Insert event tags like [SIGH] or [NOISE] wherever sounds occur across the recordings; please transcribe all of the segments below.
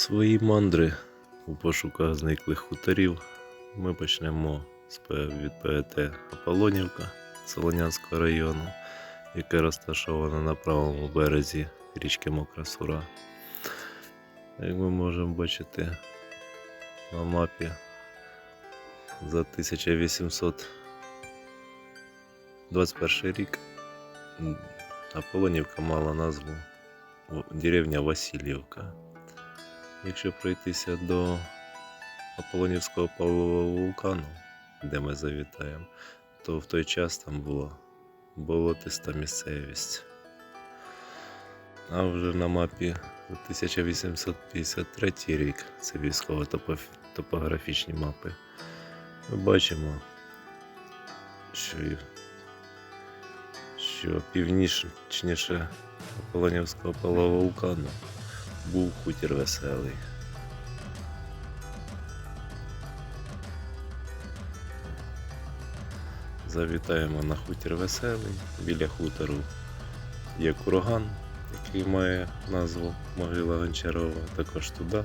свої мандри у пошуках зниклих хуторів ми почнемо від ПЕТ Аполонівка Солонянського району, яке розташоване на правому березі річки Мокра Сура. Як ми можемо бачити на мапі за 1821 рік м, Аполонівка мала назву деревня Васильівка. Якщо пройтися до Аполонівського павлового вулкану, де ми завітаємо, то в той час там була болотиста місцевість. А вже на мапі 1853 рік, це військово-топографічні мапи, ми бачимо, що, що північніше Аполонівського павлового вулкану був хутір веселий. Завітаємо на хутір веселий. Біля хутору є курган, який має назву Могила Гончарова. Також туди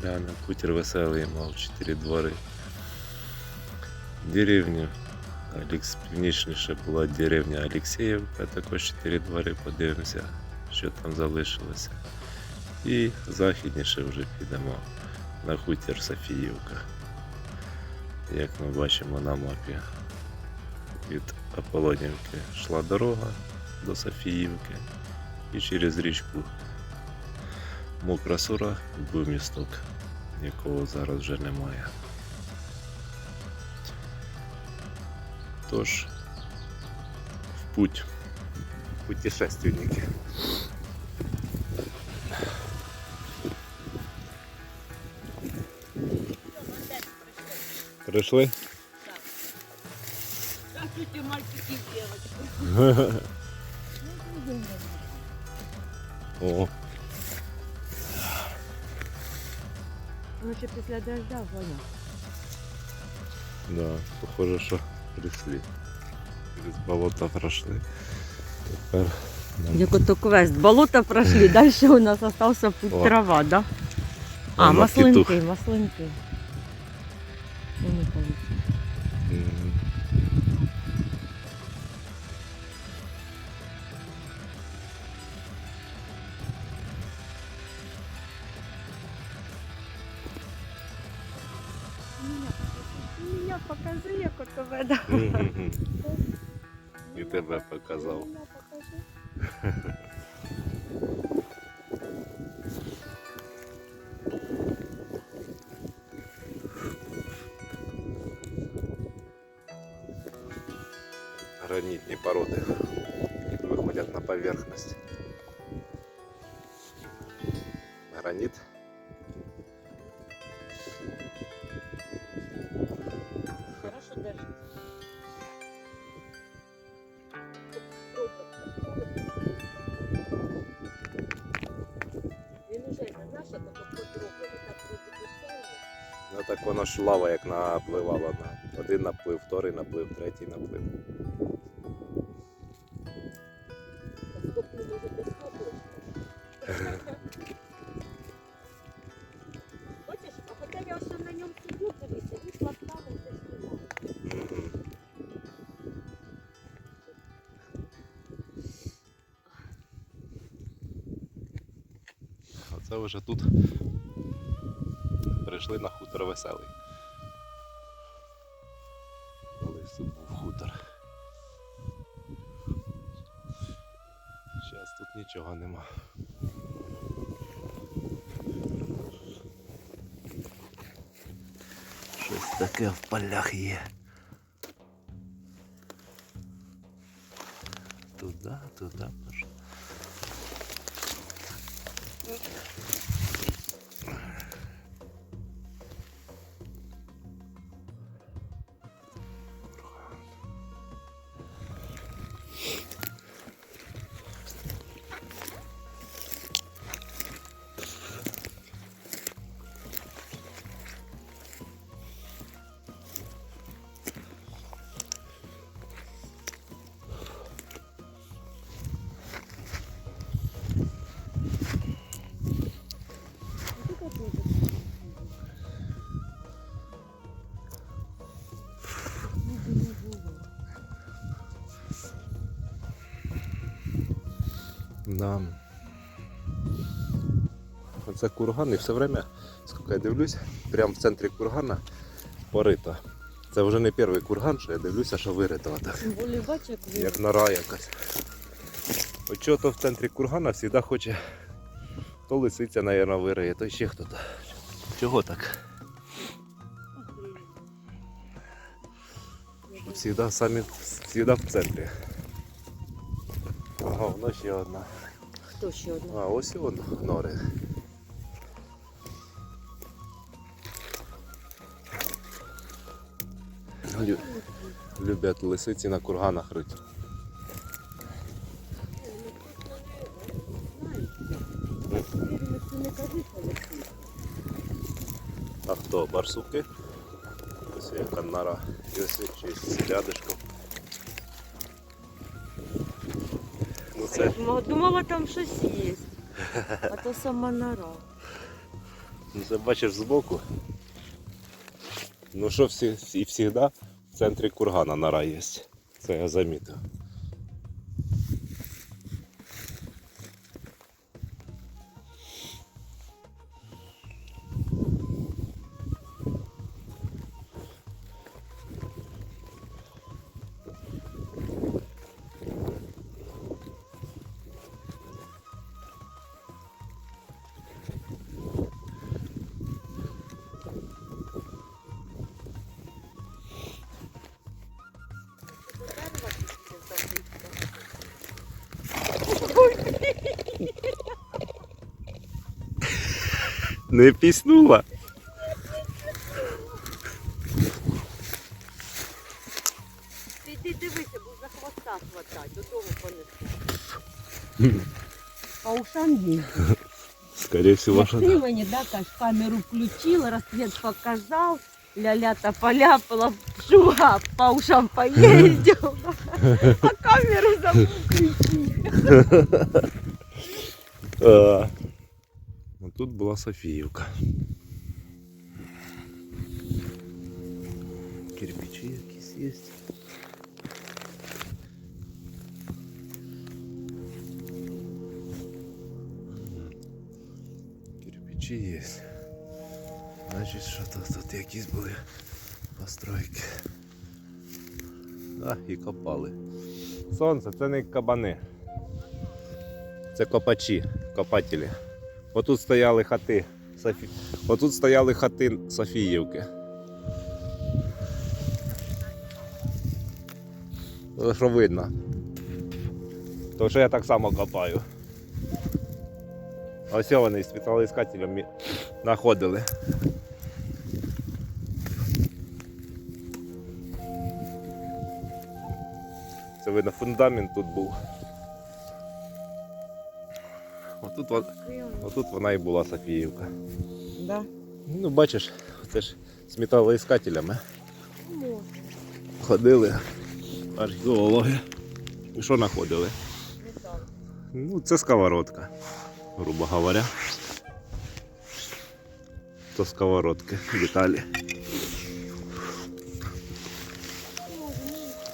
глянемо. Хутір веселий мав чотири двори. Деревня Алекс, північніше була деревня Алексеївка, також чотири двори. Подивимося, що там залишилося. І західніше вже підемо на хутір Софіївка. Як ми бачимо на мапі, від Аполонівки йшла дорога до Софіївки і через річку Мокра Сура був місток, якого зараз вже немає. Тож, в путь путешественники. Прийшли? Здравствуйте, мальчики и девочки. О, Ну, ще після дождя, Ваня. да, похоже, що прийшли. Через болото пройшли. Тепер Як ото квест. Болото пройшли, [LAUGHS] далі у нас залишився путь трава, да? А, маслинки, маслинки. покажи, як ото веде. Мгм. І тебе показав. Гранітні породи виходять на поверхність. Граніт. Ну так воно ж лава як напливала на один наплив, вторий наплив, третій наплив. Бачиш, а хоча я ось на ньому сидю, дивися, він пластманом це. Мгм. Оце вже тут прийшли на хутор веселий. Колись тут був хутор. Зараз тут нічого нема. Щось таке в полях є. Туда, туда пошли. Да. Оце курган і все время, скільки я дивлюсь, прямо в центрі кургана порита. Це вже не перший курган, що я дивлюся, що вирита як нора якась. От чого то в центрі кургана завжди хоче то лисиця, мабуть, вириє, то ще хто-то. Чого так? Всегда самі, всегда в центрі. Ага, воно ще одна. Хто ще одна? А, ось і воно, нори. Лю- Люблять лисиці на курганах рить. А хто? Барсуки? Ось яка нора. І ось чи рядишком. Це Думала, там щось є. А то сама нора. Ну, це бачиш збоку. Ну що всі, і завжди в центрі кургана нора є. Це я замітив. Не піснула. Ти йди дивися, бо за хвоста хватай, додому понесе. А ушан є. Скорее всего, Як що ти да. мені, да, кажеш, камеру включила, розцвет показав, ля-ля-та поляпала, шуга по ушам поїздила, а камеру забув включити. [LAUGHS] Тут була Софіївка. Кирпичі якісь є. Кирпичі є. Значить, що тут, тут якісь були постройки. А, і копали. Сонце, це не кабани. Це копачі, копателі. Отут стояли хати. Софі... Отут стояли хати Софіївки. Ну, Що видно. То що я так само копаю. Ось вони з металоіскателем мі- знаходили. Це видно, фундамент тут був. Отут, вон- отут вона і була Софіївка. Да. Ну, бачиш, це ж з металоіскателями Може. ходили археологи. І що знаходили? Метал. Ну, це сковородка, грубо говоря. То сковородки, деталі.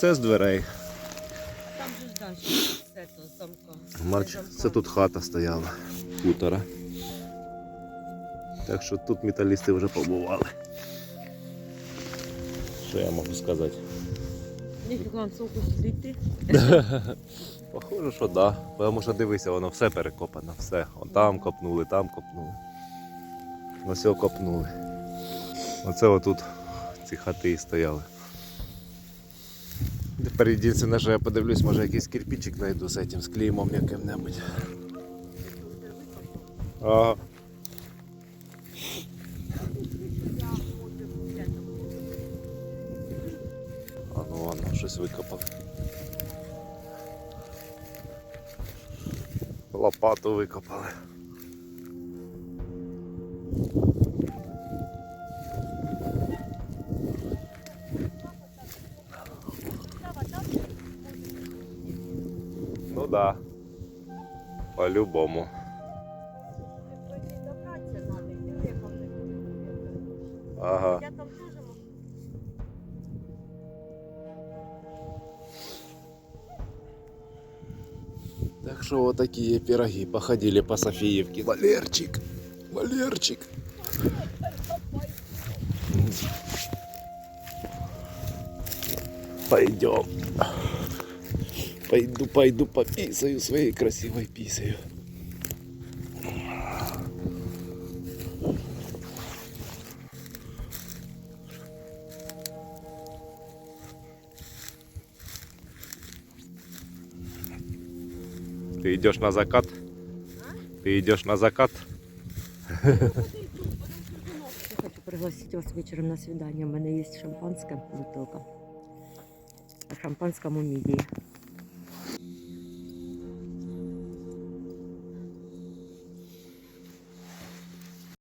Це з дверей. Все то замка. Марч, це тут хата стояла, хутора. Так що тут металісти вже побували. Що я можу сказати? [LAUGHS] Похоже, що да. Тому що дивися, воно все перекопано, все. Вон там копнули, там копнули. Ось його копнули. Оце отут ці хати і стояли. Тепер єдине, що я подивлюсь, може якийсь кирпичик знайду з цим з клеймом яким-небудь. А ну воно щось викопав. Лопату викопали. Да. По-любому. Ага. Я там теж можу. Так Так что вот такие пироги. Походили по Софиевке. Валерчик, Валерчик. Пойдем. Пойду, пойду пописаю своей красивой писаю. Ты идешь на закат? Ты идешь на закат? Я хочу пригласить вас вечером на свидание. У мене є шампанське бутилка. По шампанському мідії.